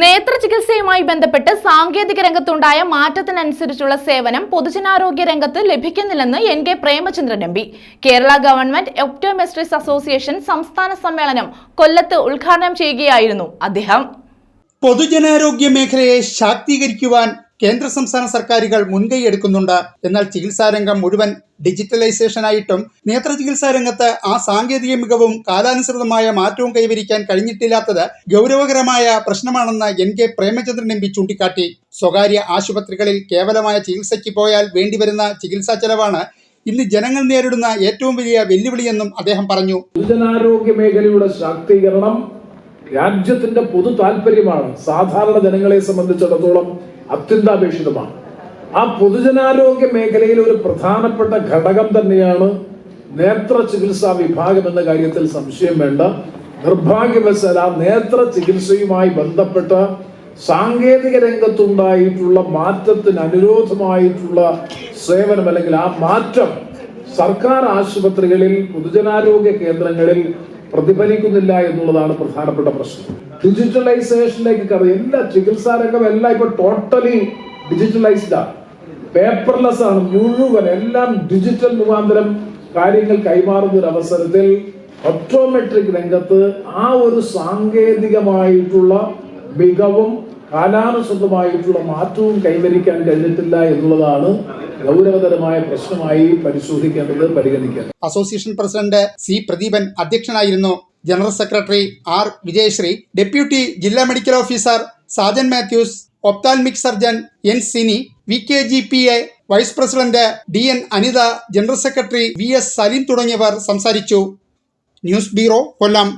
നേത്ര ചികിത്സയുമായി ബന്ധപ്പെട്ട് സാങ്കേതിക രംഗത്തുണ്ടായ മാറ്റത്തിനനുസരിച്ചുള്ള സേവനം പൊതുജനാരോഗ്യ രംഗത്ത് ലഭിക്കുന്നില്ലെന്ന് N K Premachandran M P. Kerala government optometrists association സംസ്ഥാന സമ്മേളനം കൊല്ലത്ത് ഉദ്ഘാടനം ചെയ്യുകയായിരുന്നു അദ്ദേഹം. പൊതുജനാരോഗ്യ മേഖലയെ ശാക്തീകരിക്കുവാൻ കേന്ദ്ര സംസ്ഥാന സർക്കാരുകൾ മുൻകൈ എടുക്കുന്നുണ്ട്. എന്നാൽ ചികിത്സാരംഗം മുഴുവൻ ഡിജിറ്റലൈസേഷനായിട്ടും നേത്ര ചികിത്സാ രംഗത്ത് ആ സാങ്കേതിക മികവും കാലാനുസൃതമായ മാറ്റവും കൈവരിക്കാൻ കഴിഞ്ഞിട്ടില്ലാത്തത് ഗൗരവകരമായ പ്രശ്നമാണെന്ന് N K Premachandran M P ചൂണ്ടിക്കാട്ടി. സ്വകാര്യ ആശുപത്രികളിൽ കേവലമായ ചികിത്സയ്ക്ക് പോയാൽ വേണ്ടിവരുന്ന ചികിത്സാ ചെലവാണ് ഇന്ന് ജനങ്ങൾ നേരിടുന്ന ഏറ്റവും വലിയ വെല്ലുവിളിയെന്നും അദ്ദേഹം പറഞ്ഞു. പൊതുജനാരോഗ്യ മേഖലയുടെ ശാക്തീകരണം രാജ്യത്തിന്റെ പൊതു താല്പര്യമാണ് സാധാരണ ജനങ്ങളെ സംബന്ധിച്ചിടത്തോളം അത്യന്താപേക്ഷിതമാണ്. ആ പൊതുജനാരോഗ്യ മേഖലയിൽ ഒരു പ്രധാനപ്പെട്ട ഘടകം തന്നെയാണ് നേത്ര ചികിത്സാ വിഭാഗം എന്ന കാര്യത്തിൽ സംശയം വേണ്ട. നിർഭാഗ്യവശാല നേത്ര ചികിത്സയുമായി ബന്ധപ്പെട്ട സാങ്കേതിക രംഗത്തുണ്ടായിട്ടുള്ള മാറ്റത്തിന് അനുരോധമായിട്ടുള്ള സേവനം അല്ലെങ്കിൽ ആ മാറ്റം സർക്കാർ ആശുപത്രികളിൽ പൊതുജനാരോഗ്യ കേന്ദ്രങ്ങളിൽ പ്രതിഫലിക്കുന്നില്ല എന്നുള്ളതാണ് പ്രധാനപ്പെട്ട പ്രശ്നം. ഡിജിറ്റലൈസേഷനിലേക്ക് കഥ എല്ലാ ചികിത്സാ രംഗം എല്ലാം ഇപ്പൊ ടോട്ടലി ആണ്. പേപ്പർലെസ് ആണ്. മുഴുവൻ എല്ലാം ഡിജിറ്റൽ മുഖാന്തരം കാര്യങ്ങൾ കൈമാറുന്ന ഒരു അവസരത്തിൽ ഒപ്റ്റോമെട്രിക് രംഗത്ത് ആ ഒരു സാങ്കേതികമായിട്ടുള്ള മികവും കാലാനുസൃതമായിട്ടുള്ള മാറ്റവും കൈവരിക്കാൻ കഴിഞ്ഞിട്ടില്ല എന്നുള്ളതാണ് ഗൗരവതരമായ പ്രശ്നമായി പരിശോധിക്കേണ്ടത് പരിഗണിക്കേണ്ടത്. അസോസിയേഷൻ പ്രസിഡന്റ് സി പ്രദീപൻ അധ്യക്ഷനായിരുന്നു. General secretary R Vijayasree deputy ജില്ലാ medical officer Sajan Mathews ophthalmic surgeon N Sini V K G P A vice president D N Anitha general secretary V S Saleem തുടങ്ങിയവർ സംസാരിച്ചു. News bureau Kollam.